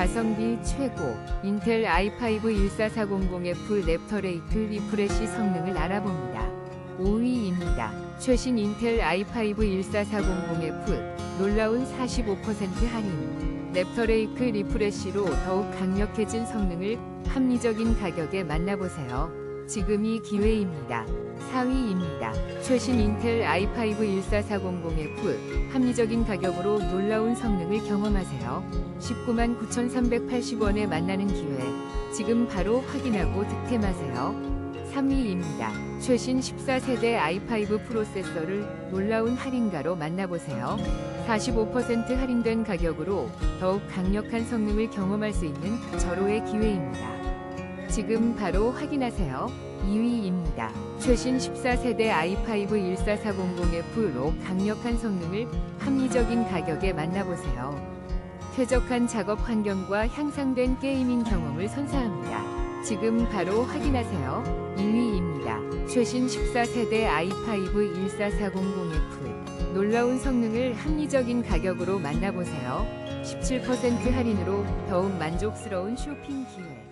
가성비 최고 인텔 i5 14400F 랩터레이트 리프레시 성능을 알아봅니다. 5위입니다. 최신 인텔 i5 14400F 놀라운 45% 할인 랩터레이크 리프레시로 더욱 강력해진 성능을 합리적인 가격에 만나보세요. 지금이 기회입니다. 4위입니다. 최신 인텔 i5 14400F 합리적인 가격으로 놀라운 성능을 경험하세요. 19만 9,380원에 만나는 기회. 지금 바로 확인하고 득템하세요. 3위입니다. 최신 14세대 i5 프로세서를 놀라운 할인가로 만나보세요. 45% 할인된 가격으로 더욱 강력한 성능을 경험할 수 있는 절호의 기회입니다. 지금 바로 확인하세요. 2위입니다. 최신 14세대 i5 14400F로 강력한 성능을 합리적인 가격에 만나보세요. 쾌적한 작업 환경과 향상된 게이밍 경험을 선사합니다. 지금 바로 확인하세요. 2위입니다. 최신 14세대 i5 14400F 놀라운 성능을 합리적인 가격으로 만나보세요. 17% 할인으로 더욱 만족스러운 쇼핑 기회.